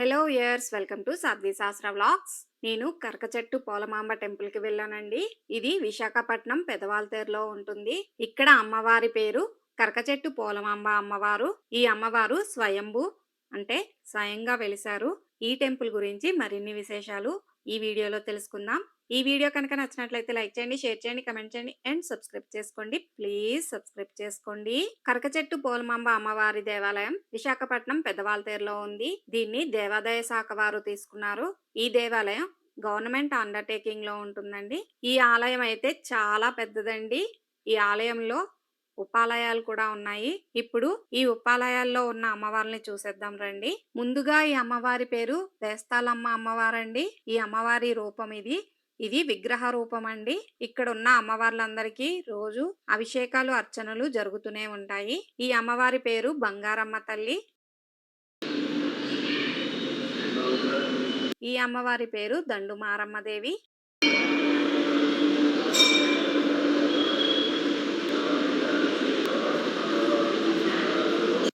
Hello years welcome to Sadhvi Shastra vlogs నేను కరకచెట్టు పోలమాంబ టెంపుల్కి వెళ్ళానండి. ఇది విశాఖపట్నం పెదవాల్తేరులో ఉంటుంది. ఇక్కడ అమ్మవారి పేరు కరకచెట్టు పోలమాంబ అమ్మవారు. ఈ అమ్మవారు స్వయంభు అంటే స్వయంగా వెలిశారు. ఈ టెంపుల్ గురించి మరిన్ని విశేషాలు ఈ వీడియోలో తెలుసుకుందాం. ఈ వీడియో కనుక నచ్చినట్లయితే లైక్ చేయండి షేర్ చేయండి కమెంట్ చేయండి అండ్ సబ్స్క్రైబ్ చేసుకోండి. ప్లీజ్ సబ్స్క్రైబ్ చేసుకోండి. కరకచెట్టు పోలమాంబ అమ్మవారి దేవాలయం విశాఖపట్నం పెద్దవాల్తేరులో ఉంది. దీన్ని దేవాదాయ శాఖ వారు తీసుకున్నారు. ఈ దేవాలయం గవర్నమెంట్ అండర్టేకింగ్లో ఉంటుందండి. ఈ ఆలయం అయితే చాలా పెద్దదండి. ఈ ఆలయంలో ఉపాలయాలు కూడా ఉన్నాయి. ఇప్పుడు ఈ ఉపాలయాల్లో ఉన్న అమ్మవారిని చూసేద్దాం రండి. ముందుగా ఈ అమ్మవారి పేరు వేస్తాలమ్మ అమ్మవారండి. ఈ అమ్మవారి రూపం ఇది. ఇది విగ్రహ రూపం అండి ఇక్కడ ఉన్న అమ్మవార్లందరికీ రోజు అభిషేకాలు అర్చనలు జరుగుతూనే ఉంటాయి. ఈ అమ్మవారి పేరు బంగారమ్మ తల్లి. ఈ అమ్మవారి పేరు దండుమారమ్మదేవి.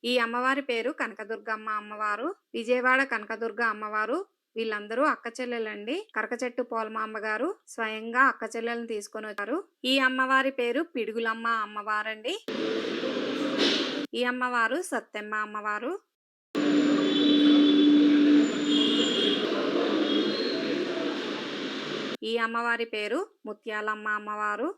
ఈ అమ్మవారి పేరు కనకదుర్గమ్మ అమ్మవారు. విజయవాడ కనకదుర్గ అమ్మవారు. వీళ్ళందరూ అక్క చెల్లెలండి. కరకచెట్టు పోలమాంబ గారు స్వయంగా అక్క చెల్లెలను తీసుకొని వచ్చారు. ఈ అమ్మవారి పేరు పిడుగులమ్మ అమ్మవారండి. ఈ అమ్మవారు సత్తెమ్మ అమ్మవారు. ఈ అమ్మవారి పేరు ముత్యాలమ్మ అమ్మవారు.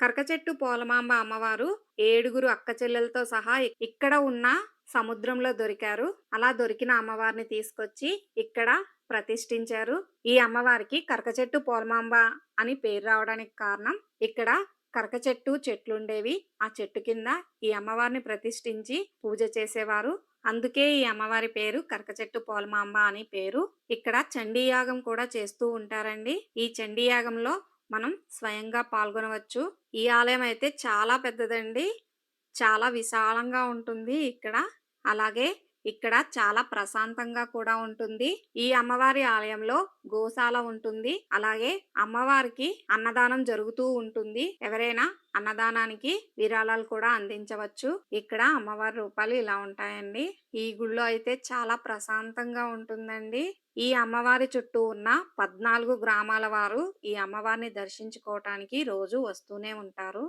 కరకచెట్టు పోలమాంబ అమ్మవారు ఏడుగురు అక్క చెల్లెలతో సహా ఇక్కడ ఉన్న సముద్రంలో దొరికారు. అలా దొరికిన అమ్మవారిని తీసుకొచ్చి ఇక్కడ ప్రతిష్ఠించారు. ఈ అమ్మవారికి కరకచెట్టు పోలమాంబ అని పేరు రావడానికి కారణం ఇక్కడ కరక చెట్టు చెట్లుండేవి. ఆ చెట్టు కింద ఈ అమ్మవారిని ప్రతిష్ఠించి పూజ చేసేవారు. అందుకే ఈ అమ్మవారి పేరు కరకచెట్టు పోలమాంబ అని పేరు. ఇక్కడ చండీయాగం కూడా చేస్తూ ఉంటారండి. ఈ చండీయాగంలో మనం స్వయంగా పాల్గొనవచ్చు. ఈ ఆలయం అయితే చాలా పెద్దదండి. చాలా విశాలంగా ఉంటుంది ఇక్కడ. అలాగే ఇక్కడ చాలా ప్రశాంతంగా కూడా ఉంటుంది. ఈ అమ్మవారి ఆలయంలో గోశాల ఉంటుంది. అలాగే అమ్మవారికి అన్నదానం జరుగుతూ ఉంటుంది. ఎవరైనా అన్నదానానికి విరాళాలు కూడా అందించవచ్చు. ఇక్కడ అమ్మవారి రూపాలు ఇలా ఉంటాయండి. ఈ గుళ్ళో అయితే చాలా ప్రశాంతంగా ఉంటుందండి. ఈ అమ్మవారి చుట్టూ ఉన్న పద్నాలుగు గ్రామాల వారు ఈ అమ్మవారిని దర్శించుకోవటానికి రోజు వస్తూనే ఉంటారు.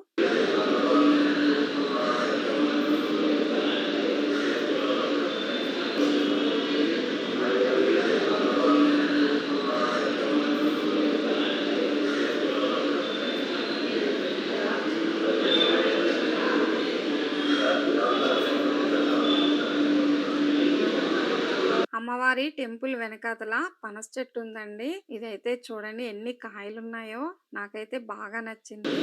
అమ్మవారి టెంపుల్ వెనకాతల పనస చెట్టు ఉందండి. ఇదైతే చూడండి ఎన్ని కాయలున్నాయో. నాకైతే బాగా నచ్చింది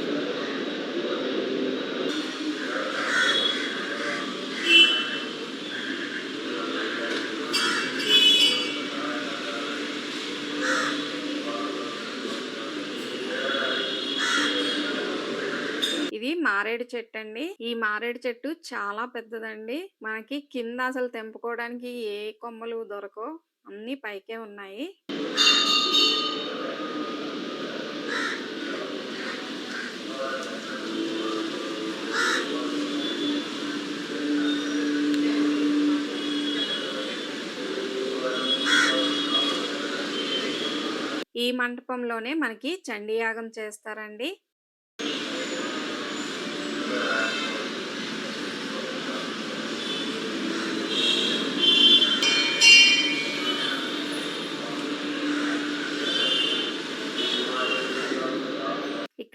ఇది మారేడు చెట్టు అండి ఈ మారేడు చెట్టు చాలా పెద్దదండి. మనకి కింద అసలు తెంపుకోవడానికి ఏ కొమ్మలు దొరకవు. అన్ని పైకే ఉన్నాయి. ఈ మంటపంలోనే మనకి చండీయాగం చేస్తారండి.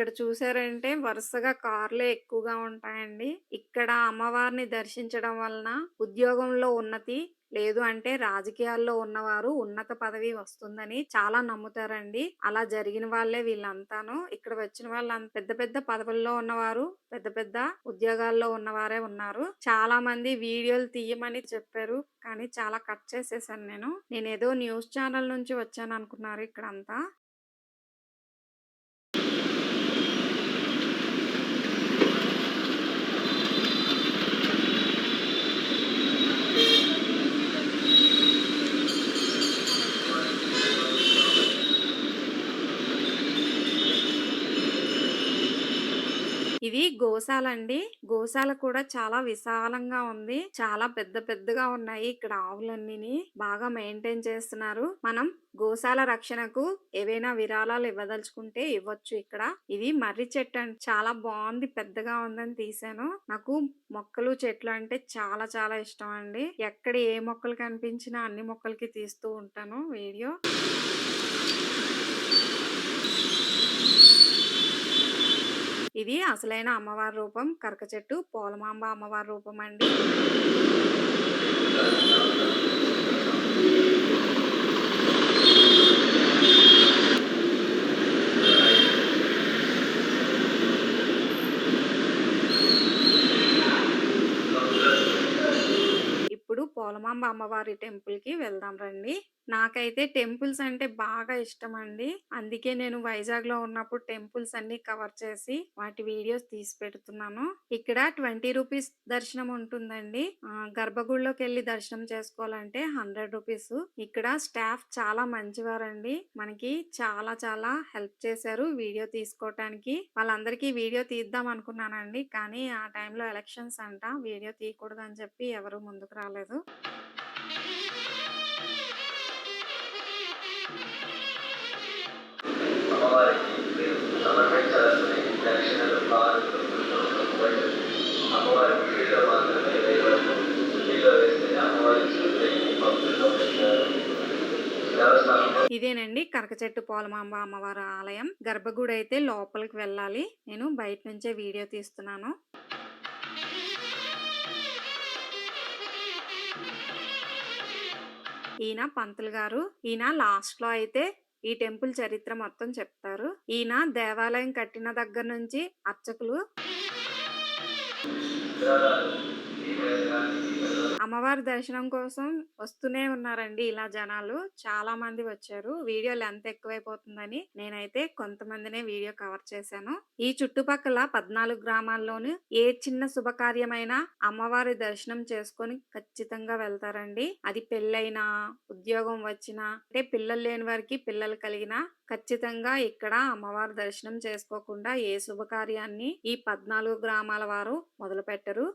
ఇక్కడ చూసారంటే వరుసగా కార్లే ఎక్కువగా ఉంటాయండి. ఇక్కడ అమ్మవారిని దర్శించడం వలన ఉద్యోగంలో ఉన్నతి లేదు అంటే రాజకీయాల్లో ఉన్నవారు ఉన్నత పదవి వస్తుందని చాలా నమ్ముతారండి. అలా జరిగిన వాళ్ళే వీళ్ళంతాను. ఇక్కడ వచ్చిన వాళ్ళ పెద్ద పెద్ద పదవుల్లో ఉన్నవారు పెద్ద పెద్ద ఉద్యోగాల్లో ఉన్నవారే ఉన్నారు. చాలా మంది వీడియోలు తీయమని చెప్పారు కానీ చాలా కట్ చేసేసాను నేను. నేను ఏదో న్యూస్ ఛానల్ నుంచి వచ్చాను అనుకున్నారు ఇక్కడంతా. ఇది గోశాల అండి. గోశాల కూడా చాలా విశాలంగా ఉంది. చాలా పెద్ద పెద్దగా ఉన్నాయి ఇక్కడ ఆవులన్నీ బాగా మెయింటైన్ చేస్తున్నారు. మనం గోశాల రక్షణకు ఏవైనా విరాళాలు ఇవ్వదలుచుకుంటే ఇవ్వచ్చు ఇక్కడ. ఇది మర్రి చెట్టు అండి. చాలా బాగుంది. పెద్దగా ఉందని తీసాను. నాకు మొక్కలు చెట్లు అంటే చాలా చాలా ఇష్టం అండి. ఎక్కడ ఏ మొక్కలు కనిపించినా అన్ని మొక్కలకి తీస్తూ ఉంటాను వీడియో. ఇది అసలైన అమ్మవారి రూపం. కరక చెట్టు పోలమాంబ అమ్మవారి రూపం అండి. ఇప్పుడు పోలమాంబ అమ్మవారి టెంపుల్కి వెళ్దాం రండి. నాకైతే టెంపుల్స్ అంటే బాగా ఇష్టం అండి అందుకే నేను వైజాగ్లో ఉన్నప్పుడు టెంపుల్స్ అన్ని కవర్ చేసి వాటి వీడియోస్ తీసి పెడుతున్నాను. ఇక్కడ ట్వంటీ రూపీస్ దర్శనం ఉంటుందండి. గర్భగుడిలోకి వెళ్ళి దర్శనం చేసుకోవాలంటే హండ్రెడ్ రూపీస్. ఇక్కడ స్టాఫ్ చాలా మంచివారండి. మనకి చాలా చాలా హెల్ప్ చేశారు వీడియో తీసుకోవటానికి వాళ్ళందరికీ వీడియో తీద్దాం అనుకున్నానండి. కానీ ఆ టైంలో ఎలక్షన్స్ అంట. వీడియో తీయకూడదు అని చెప్పి ఎవరు ముందుకు రాలేదు. అమ్మవారికి మీరు సమర్పించాల్సిన దక్షిణలు మాత్రమే వేస్తే అమ్మవారి చూస్తే పెట్టారు ఇదేనండి కరక చెట్టు పోలమాంబ అమ్మవారి ఆలయం. గర్భగుడి అయితే లోపలికి వెళ్ళాలి. నేను బయట నుంచే వీడియో తీస్తున్నాను. ఈయన పంతులు గారు. ఈయన లాస్ట్లో అయితే ఈ టెంపుల్ చరిత్ర మొత్తం చెప్తారు. ఈయన దేవాలయం కట్టిన దగ్గర నుంచి అర్చకులు అమ్మవారి దర్శనం కోసం వస్తూనే ఉన్నారండి ఇలా జనాలు. చాలా మంది వచ్చారు. వీడియో లెంత్ ఎక్కువైపోతుందని నేనైతే కొంతమందినే వీడియో కవర్ చేశాను. ఈ చుట్టుపక్కల పద్నాలుగు గ్రామాల్లోనూ ఏ చిన్న శుభకార్యమైనా అమ్మవారి దర్శనం చేసుకొని ఖచ్చితంగా వెళ్తారండి. అది పెళ్ళైనా ఉద్యోగం వచ్చినా అంటే పిల్లలు లేని వారికి పిల్లలు కలిగినా ఖచ్చితంగా ఇక్కడ అమ్మవారి దర్శనం చేసుకోకుండా ఏ శుభకార్యాన్ని ఈ పద్నాలుగు గ్రామాల వారు మొదలు పెట్టరు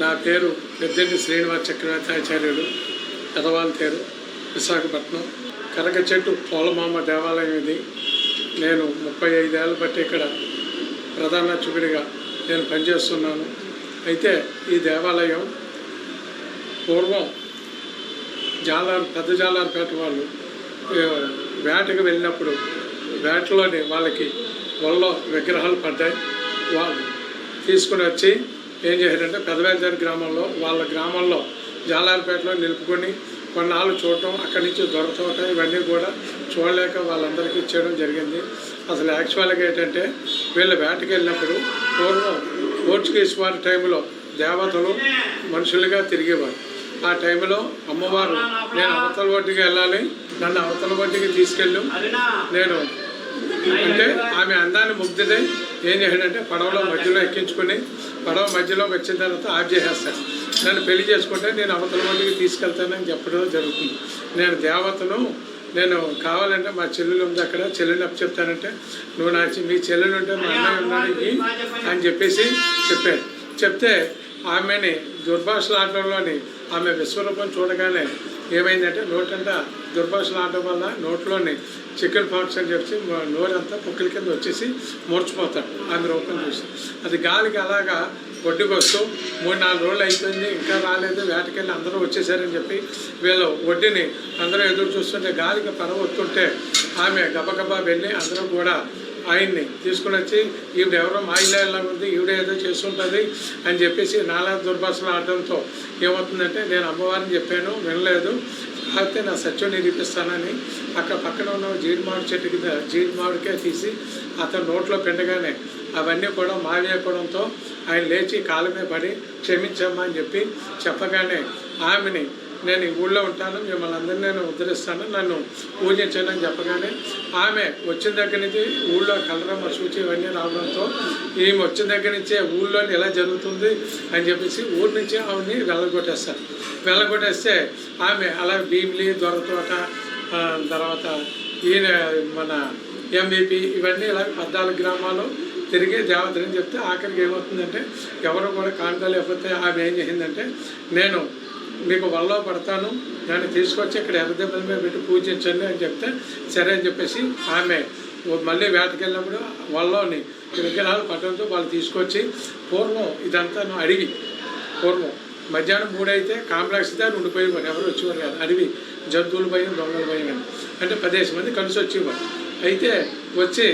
నా పేరు పెద్దండి శ్రీనివాస చక్రవర్తాచార్యుడు పెదవాల పేరు విశాఖపట్నం. కనక చెట్టు పోలమామ దేవాలయం ఇది. నేను ముప్పై ఐదేళ్ళ బట్టి ఇక్కడ ప్రధాన అర్చకుడిగా నేను పనిచేస్తున్నాను. అయితే ఈ దేవాలయం పూర్వం జాలాన్ పెద్ద జాలాన్పేట వాళ్ళు వేటకు వెళ్ళినప్పుడు వేటలోని వాళ్ళకి వల్ల విగ్రహాలు పడ్డాయి. వాళ్ళు తీసుకుని వచ్చి ఏం చేశారంటే పెదవేల్దారి గ్రామంలో వాళ్ళ గ్రామంలో జాలార్పేటలో నిలుపుకొని కొన్నాళ్ళు చూడటం అక్కడి నుంచి దొరకచోట ఇవన్నీ కూడా చూడలేక వాళ్ళందరికీ ఇచ్చేయడం జరిగింది. అసలు యాక్చువల్గా ఏంటంటే వీళ్ళు వేటకి వెళ్ళినప్పుడు పూర్వం పోర్చుగీస్ వారి టైంలో దేవతలు మనుషులుగా తిరిగేవారు. ఆ టైంలో అమ్మవారు నేను అవతల ఒడ్డుకి వెళ్ళాలి నన్ను అవతల ఒడ్డుకి తీసుకెళ్ళు నేను అంటే ఆమె అందాన్ని ముగ్ధుదై ఏం చేశాడంటే పడవలో మధ్యలో ఎక్కించుకొని పడవ మధ్యలో వచ్చిన తర్వాత ఆఫ్ చేసేస్తాను నన్ను పెళ్ళి చేసుకుంటే నేను అవతల మందికి తీసుకెళ్తానని చెప్పడం జరుగుతుంది. నేను దేవతను నేను కావాలంటే మా చెల్లెలు ఉంది అక్కడ చెల్లెలు అప్పు చెప్తానంటే నువ్వు నా మీ చెల్లెలు ఉంటే మా అన్నయ్య ఉన్నాడు అని చెప్పేసి చెప్పాను చెప్తే ఆమెని దుర్భాషలాడడంలోని ఆమె విశ్వరూపం చూడగానే ఏమైందంటే నోటంతా దుర్భాషలు ఆడటం వల్ల నోట్లోని చికెన్ పాక్స్ అని చెప్పి నోరంతా పుక్కల కింద వచ్చేసి మూర్చిపోతాడు ఆమె రూపం చూసి. అది గాలికి అలాగా ఒడ్డుకు వస్తూ మూడు నాలుగు రోజులు అయిపోయింది ఇంకా రాలేదు వేటకెళ్ళి అందరూ వచ్చేసారని చెప్పి వీళ్ళు ఒడ్డుని అందరూ ఎదురు చూస్తుంటే గాలికి పరవ వస్తుంటే ఆమె గబగబా వెళ్ళి అందరూ కూడా ఆయన్ని తీసుకుని వచ్చి ఈవిడ ఎవరో మాయిలా ఉంది ఈవిడ ఏదో చేస్తుంటుంది అని చెప్పేసి నాలా దుర్భాషలు ఆడడంతో ఏమవుతుందంటే నేను అమ్మవారిని చెప్పాను వినలేదు. కాకపోతే నా సత్యం నిరూపిస్తానని అక్కడ పక్కన ఉన్న జీడి మామిడి చెట్టు కింద జీడి మామిడికే తీసి అతను నోట్లో పిండగానే అవన్నీ కూడా మావేయడంతో ఆయన లేచి కాలమే పడి క్షమించమ్మా అని చెప్పి చెప్పగానే ఆమెని నేను ఈ ఊళ్ళో ఉంటాను మిమ్మల్ని అందరినీ నేను ఉద్ధరిస్తాను నన్ను పూజించండి అని చెప్పగానే ఆమె వచ్చిన దగ్గర నుంచి ఊళ్ళో కలరమ్మ సూచి ఇవన్నీ రావడంతో ఈమె వచ్చిన దగ్గర నుంచే ఊళ్ళో ఎలా జరుగుతుంది అని చెప్పేసి ఊరి నుంచి ఆమెని వెళ్ళగొట్టేస్తారు. వెళ్ళగొట్టేస్తే ఆమె అలా భీమిలి దొరతోట తర్వాత ఈయన మన ఎంబీపీ ఇవన్నీ ఇలా పద్నాలుగు గ్రామాలు తిరిగి దేవతని చెప్తే ఆఖరికి ఏమవుతుందంటే ఎవరు కూడా కానుకోలేకపోతే ఆమె ఏం చేసిందంటే నేను మీకు వల్లో పడతాను. దాన్ని తీసుకొచ్చి ఇక్కడ ఎర్రదెబ్బల మీద పెట్టి పూజించండి అని చెప్తే సరే అని చెప్పేసి ఆమె మళ్ళీ వేటకెళ్ళినప్పుడు వెళ్ళినప్పుడు విగ్రహాలు పట్టడంతో వాళ్ళు తీసుకొచ్చి పూర్వం ఇదంతా అడివి. పూర్వం మధ్యాహ్నం మూడైతే కాంప్లెక్స్ దాన్ని ఉండిపోయేవారు ఎవరు వచ్చేవారు కాదు. అడవి జంతువుల భయం దొంగల భయం అని. అంటే పదిహేను మంది కలిసి వచ్చేవారు. అయితే వచ్చి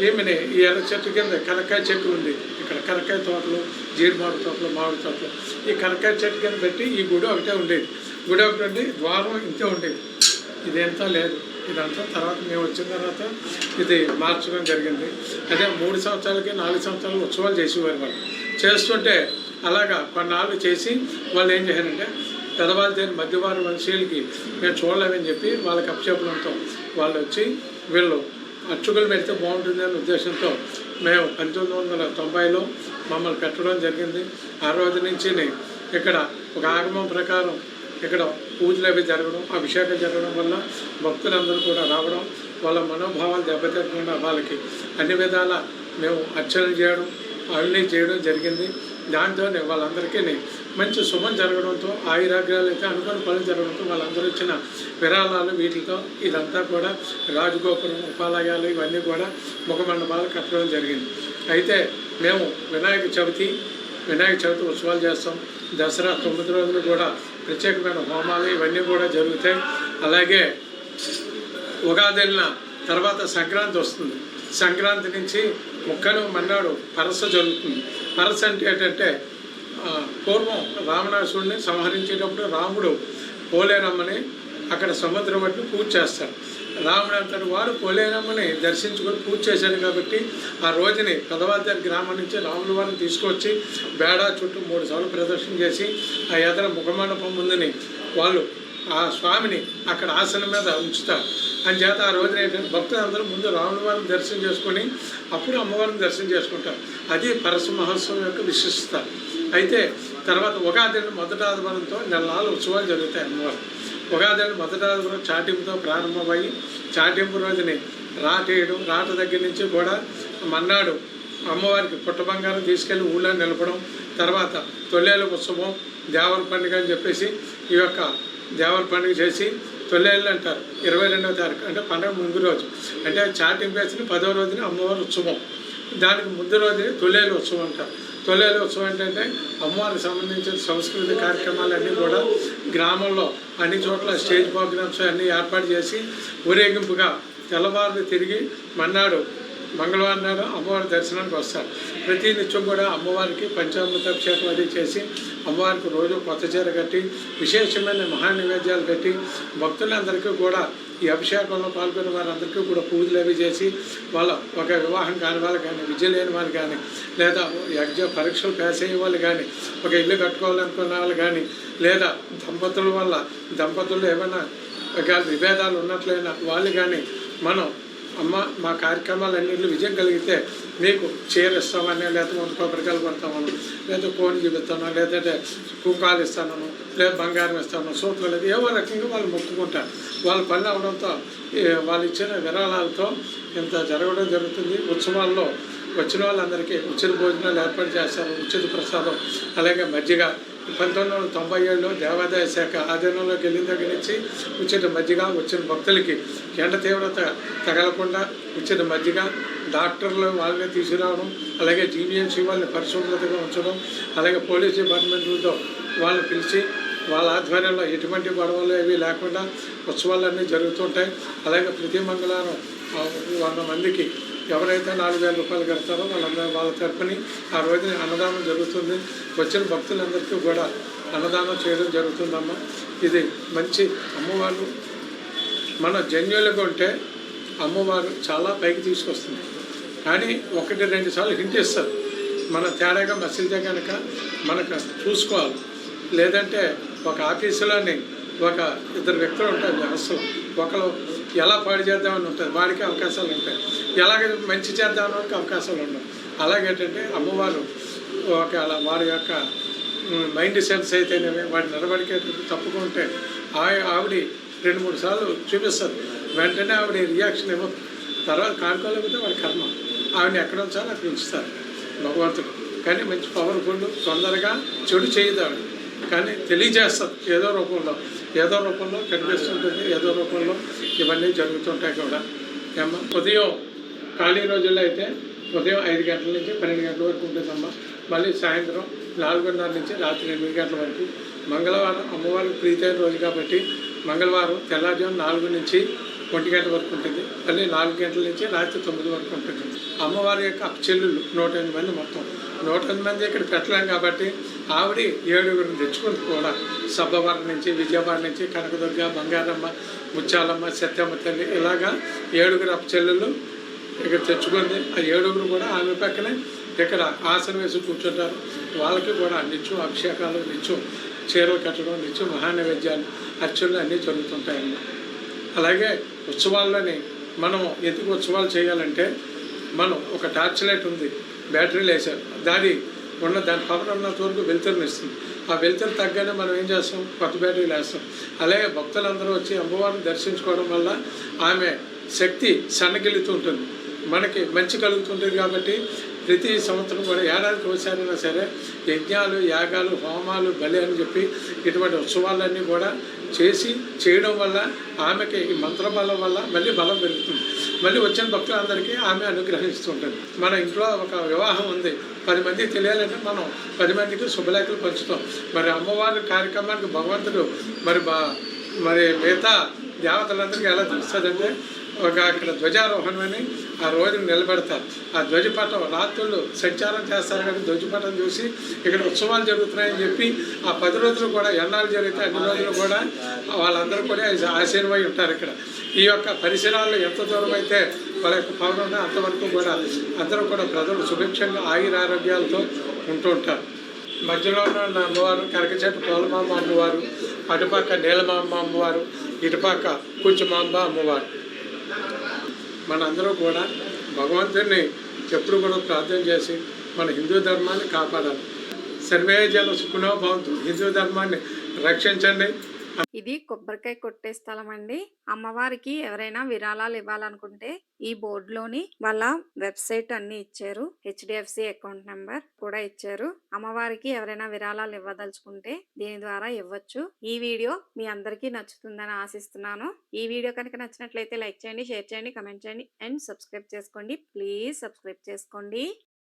ఏమిని? ఈ ఎర్ర చెట్టు కింద కరక్కాయ చెట్టు ఉంది. ఇక్కడ కరక్కాయ తోటలు జీడిమామిడి తోటలు మామిడి తోటలు. ఈ కరక్కాయ చెట్టు కింద పెట్టి ఈ గుడి ఒకటే ఉండేది. గుడి ఒకటి ఉండి ద్వారం ఇంతే ఉండేది. ఇదంతా లేదు. ఇదంతా తర్వాత మేము వచ్చిన తర్వాత ఇది మార్చడం జరిగింది. అదే మూడు సంవత్సరాలకి నాలుగు సంవత్సరాలు ఉత్సవాలు చేసేవారు వాళ్ళు. చేస్తుంటే అలాగా కొన్నాళ్ళు చేసి వాళ్ళు ఏం చేశారంటే పెదవాళ్ళ దేని మధ్యవారి వంశీయులకి మేము చూడలేమని చెప్పి వాళ్ళకి అప్పచెప్పడంతో వాళ్ళు వచ్చి వీళ్ళు అచ్చుకలు పెడితే బాగుంటుంది అనే ఉద్దేశంతో మేము పంతొమ్మిది వందల తొంభైలో మమ్మల్ని పెట్టడం జరిగింది. ఆ రోజు నుంచి ఇక్కడ ఒక ఆగమం ప్రకారం ఇక్కడ పూజలు అవి జరగడం అభిషేకం జరగడం వల్ల భక్తులందరూ కూడా రావడం వాళ్ళ మనోభావాలు దెబ్బతినకుండా వాళ్ళకి అన్ని విధాల మేము అర్చనలు చేయడం అవన్నీ చేయడం జరిగింది. దాంతోనే వాళ్ళందరికీ మంచి శుభం జరగడంతో ఆయురాగ్రాలు అయితే అనుకున్న పనులు జరగడంతో వాళ్ళందరూ ఇచ్చిన విరాళాలు వీటితో ఇదంతా కూడా రాజగోపురం ఉపాలయాలు ఇవన్నీ కూడా ముఖమండపాలు కట్టడం జరిగింది. అయితే మేము వినాయక చవితి వినాయక చవితి ఉత్సవాలు చేస్తాం. దసరా తొమ్మిది రోజులు కూడా ప్రత్యేకమైన హోమాలు ఇవన్నీ కూడా జరుగుతాయి. అలాగే ఉగాది వెళ్ళిన తర్వాత సంక్రాంతి వస్తుంది. సంక్రాంతి నుంచి ముక్కను మన్నాడు పరస జరుగుతుంది. పరస అంటే ఏంటంటే పూర్వం రావణాసుడిని సంహరించేటప్పుడు రాముడు పోలేరమ్మని అక్కడ సముద్రం బట్టి పూజ చేస్తాడు రాముడు అంతటి వారు పోలేరమ్మని దర్శించుకొని పూజ చేశాడు కాబట్టి ఆ రోజుని పెదవాదారి గ్రామం నుంచి రాముల వారిని తీసుకొచ్చి బేడా చుట్టూ మూడు సార్లు ప్రదర్శన చేసి ఆ ఎదర ముఖమండపం ముందుని వాళ్ళు ఆ స్వామిని అక్కడ ఆసనం మీద ఉంచుతారు. అని చేత ఆ రోజున ఏంటంటే భక్తులు అందరూ ముందు రాముల వారిని దర్శనం చేసుకొని అప్పుడు అమ్మవారిని దర్శనం చేసుకుంటారు. అది పరశు మహోత్సవం యొక్క విశిష్టత. అయితే తర్వాత ఉగాది మొదటి ఆదివారంతో నెలనాలు ఉత్సవాలు జరుగుతాయి అమ్మవారు. ఉగాది మొదటి ఆదివారం చాటింపుతో ప్రారంభమయ్యి చాటింపు రోజుని రాటేయడం రాట దగ్గర నుంచి కూడా మన్నాడు అమ్మవారికి పుట్ట బంగారం తీసుకెళ్ళి ఊళ్ళో నిలపడం తర్వాత తొలేల ఉత్సవం దేవర పండుగ అని చెప్పేసి ఈ యొక్క దేవర పండుగ చేసి తొలేళ్ళు అంటారు. ఇరవై రెండవ తారీఖు అంటే పండుగ ముందు రోజు. అంటే చాటింపేసిన పదవ రోజున అమ్మవారి ఉత్సవం. దానికి ముందు రోజునే తొలేలు ఉత్సవం అంటారు. తొలేలు ఉత్సవం ఏంటంటే అమ్మవారికి సంబంధించిన సంస్కృతి కార్యక్రమాలన్నీ కూడా గ్రామంలో అన్ని చోట్ల స్టేజ్ ప్రోగ్రామ్స్ అన్నీ ఏర్పాటు చేసి ఊరేగింపుగా తెల్లవారులు తిరిగి మన్నాడు మంగళవారం నాడు అమ్మవారి దర్శనానికి వస్తారు. ప్రతి నిత్యం కూడా అమ్మవారికి పంచామృతాభిషేకం అది చేసి అమ్మవారికి రోజు కొత్త చీర కట్టి విశేషమైన మహా నైవేద్యాలు పెట్టి భక్తులందరికీ కూడా ఈ అభిషేకంలో పాల్గొన్న వారందరికీ కూడా పూజలు అవి చేసి వాళ్ళ ఒక వివాహం కాని వాళ్ళు కానీ విద్య లేని వాళ్ళు కానీ లేదా ఎగ్జామ్ పరీక్షలు పాస్ అయ్యే వాళ్ళు కానీ ఒక ఇల్లు కట్టుకోవాలనుకున్న వాళ్ళు కానీ లేదా దంపతుల వల్ల దంపతులు ఏమైనా విభేదాలు ఉన్నట్లయినా వాళ్ళు కానీ మనం అమ్మ మా కార్యక్రమాలన్నింటిలో విజయం కలిగితే మీకు చీర ఇస్తామని లేకపోతే వంద కొబ్బరికాయలు కొడతామను లేదా కోని చూపిస్తాను లేదంటే కుంకాలు ఇస్తాను లేదా బంగారం ఇస్తాను సూట్లు లేదు ఏవో రకంగా వాళ్ళు మొక్కుకుంటారు. వాళ్ళ పని అవడంతో వాళ్ళు ఇచ్చిన విరాళాలతో ఇంత జరగడం జరుగుతుంది. ఉత్సవాల్లో వచ్చిన వాళ్ళందరికీ ఉచిత భోజనాలు ఏర్పాటు చేస్తారు ఉచిత ప్రసాదం అలాగే మజ్జిగ పంతొమ్మిది వందల తొంభై ఏడులో దేవాదాయ శాఖ ఆధీనంలోకి వెళ్ళిన దగ్గర నుంచి ఉచిత మజ్జిగ వచ్చిన భక్తులకి ఎండ తీవ్రత తగలకుండా ఉచిత మజ్జిగ డాక్టర్లు వాళ్ళని తీసుకురావడం అలాగే జీవీఎంసీ వాళ్ళని పరిశుభ్రతగా ఉంచడం అలాగే పోలీస్ డిపార్ట్మెంట్లతో వాళ్ళని పిలిచి వాళ్ళ ఆధ్వర్యంలో ఎటువంటి గొడవలు ఏవి లేకుండా ఉత్సవాలన్నీ జరుగుతుంటాయి. అలాగే ప్రతి మంగళవారం వంద మందికి ఎవరైతే నాలుగు వేల రూపాయలు కడతారో వాళ్ళందరూ వాళ్ళ తరపుని ఆ రోజున అన్నదానం జరుగుతుంది. వచ్చిన భక్తులందరికీ కూడా అన్నదానం చేయడం జరుగుతుందమ్మ. ఇది మంచి అమ్మవారు. మన జన్యులకు ఉంటే అమ్మవారు చాలా పైకి తీసుకొస్తుంది. కానీ ఒకటి రెండు సార్లు హింట్ ఇస్తారు. మన తేడాగా మసిలితే కనుక మనకు చూసుకోవాలి. లేదంటే ఒక ఆఫీసులోని ఒక ఇద్దరు వ్యక్తులు ఉంటారు వ్యవస్థలో. ఒకరు ఎలా పాడు చేద్దామని ఉంటుంది వాడికి అవకాశాలు ఉంటాయి. ఎలాగ మంచి చేద్దామని అవకాశాలు ఉండవు. అలాగేంటంటే అమ్మవారు ఒక అలా వారి యొక్క మైండ్ సెన్స్ అయితేనేమి వాడి నడవడిక తప్పుకుంటే ఆ ఆవిడ రెండు మూడు సార్లు చూపిస్తారు. వెంటనే ఆవిడ రియాక్షన్ ఇవ్వదు తర్వాత కానుకోలేకపోతే వాడి కర్మ. ఆవిడని ఎక్కడ ఉంచాలో అక్కడ ఉంచుతారు భగవంతుడు. కానీ మంచి పవర్ఫుల్ తొందరగా చెడు చేయదు ఆవిడ. కానీ తెలియజేస్తారు ఏదో రూపంలో. ఏదో రూపంలో కనిపిస్తుంటుంది ఏదో రూపంలో ఇవన్నీ జరుగుతుంటాయి కూడా. ఏమ్మా? ఉదయం ఖాళీ రోజుల్లో అయితే ఉదయం ఐదు గంటల నుంచి పన్నెండు గంటల వరకు ఉంటుందమ్మా. మళ్ళీ సాయంత్రం నాలుగున్నర నుంచి రాత్రి ఎనిమిది గంటల వరకు. మంగళవారం అమ్మవారికి ప్రీతైన రోజు కాబట్టి మంగళవారం తెల్లారుజాము నాలుగు నుంచి ఒంటి గంట వరకు ఉంటుంది. మళ్ళీ నాలుగు గంటల నుంచి రాత్రి తొమ్మిది వరకు ఉంటుంది. అమ్మవారి యొక్క చెల్లుళ్ళు నూట ఎనిమిది మంది మొత్తం. నూట ఎనిమిది మంది ఇక్కడ పెట్టలేం కాబట్టి ఆవిడ ఏడుగురిని తెచ్చుకుంది కూడా సబ్బవరం నుంచి విజయవాడ నుంచి కనకదుర్గ బంగారమ్మ ముత్యాలమ్మ సత్యమ్మ తల్లి ఇలాగా ఏడుగురు అప్పచెల్లెలు ఇక్కడ తెచ్చుకుంది. ఆ ఏడుగురు కూడా ఆమె పక్కనే ఇక్కడ ఆసనం వేసి కూర్చుంటారు. వాళ్ళకి కూడా నిత్యం అభిషేకాలు నిత్యం చీరలు కట్టడం నిత్యం మహానైవేద్యాలు అర్చనలు అన్నీ జరుగుతుంటాయన్నమాట. అలాగే ఉత్సవాల్లోని మనం ఎందుకు ఉత్సవాలు చేయాలంటే మనం ఒక టార్చ్ లైట్ ఉంది. బ్యాటరీలు వేసాం దాని ఉన్న దాని పవర్ ఉన్నంత వరకు వెలుతురుని ఇస్తుంది ఆ వెలుతురు తగ్గనే మనం ఏం చేస్తాం? కొత్త బ్యాటరీలు వేస్తాం అలాగే భక్తులందరూ వచ్చి అమ్మవారిని దర్శించుకోవడం వల్ల ఆమె శక్తి సన్నగిలుతూ ఉంటుంది. మనకి మంచి కలుగుతుంటుంది కాబట్టి ప్రతి సంవత్సరం కూడా ఏడాదికి ఒకసారైనా సరే యజ్ఞాలు యాగాలు హోమాలు బలి అని చెప్పి ఇటువంటి ఉత్సవాలన్నీ కూడా చేసి చేయడం వల్ల ఆమెకి ఈ మంత్రబలం వల్ల మళ్ళీ బలం పెరుగుతుంది. మళ్ళీ వచ్చిన భక్తులందరికీ ఆమె అనుగ్రహిస్తుంటుంది. మన ఇంట్లో ఒక వివాహం ఉంది. పది మందికి తెలియాలంటే మనం పది మందికి శుభలేఖలు పంచుతాం. మరి అమ్మవారి కార్యక్రమానికి భగవంతుడు మరి బా మరి మిగతా దేవతలందరికీ ఎలా తెలుస్తుందంటే ఒక అక్కడ ధ్వజారోహణమని ఆ రోజున నిలబెడతారు. ఆ ధ్వజపటం రాత్రులు సంచారం చేస్తారు కానీ ధ్వజపటం చూసి ఇక్కడ ఉత్సవాలు జరుగుతున్నాయని చెప్పి ఆ పది రోజులు కూడా ఎండాలు జరిగితే అన్ని రోజులు కూడా వాళ్ళందరూ కూడా ఆశీర్వై ఉంటారు ఇక్కడ. ఈ యొక్క పరిసరాల్లో ఎంత దూరం అయితే వాళ్ళ యొక్క పవన్ అంతవరకు కూడా అందరూ కూడా ప్రజలు సుభిక్షంగా ఆయురారోగ్యాలతో ఉంటూ ఉంటారు. మధ్యలో ఉన్న అమ్మవారు కరకచెట్టు పోలమాంబ అమ్మవారు అటుపక్క నీలమాంబ అమ్మవారు ఇటుపక్క కూర్చుమాంబ అమ్మవారు. మనందరూ కూడా భగవంతుడిని ఎప్పుడు కూడా ప్రార్థన చేసి మన హిందూ ధర్మాన్ని కాపాడాలి. సర్వే జన సుఖనో భవంతు. హిందూ ధర్మాన్ని రక్షించండి. ఇది కొబ్బరికాయ కొట్టే స్థలం అండి. అమ్మవారికి ఎవరైనా విరాళాలు ఇవ్వాలనుకుంటే ఈ బోర్డులోని వాళ్ళ వెబ్సైట్ అన్ని ఇచ్చారు. హెచ్డిఎఫ్సి అకౌంట్ నెంబర్ కూడా ఇచ్చారు. అమ్మవారికి ఎవరైనా విరాళాలు ఇవ్వదలుచుకుంటే దీని ద్వారా ఇవ్వచ్చు. ఈ వీడియో మీ అందరికీ నచ్చుతుందని ఆశిస్తున్నాను. ఈ వీడియో కనుక నచ్చినట్లయితే లైక్ చేయండి షేర్ చేయండి కమెంట్ చేయండి అండ్ సబ్స్క్రైబ్ చేసుకోండి. ప్లీజ్ సబ్స్క్రైబ్ చేసుకోండి.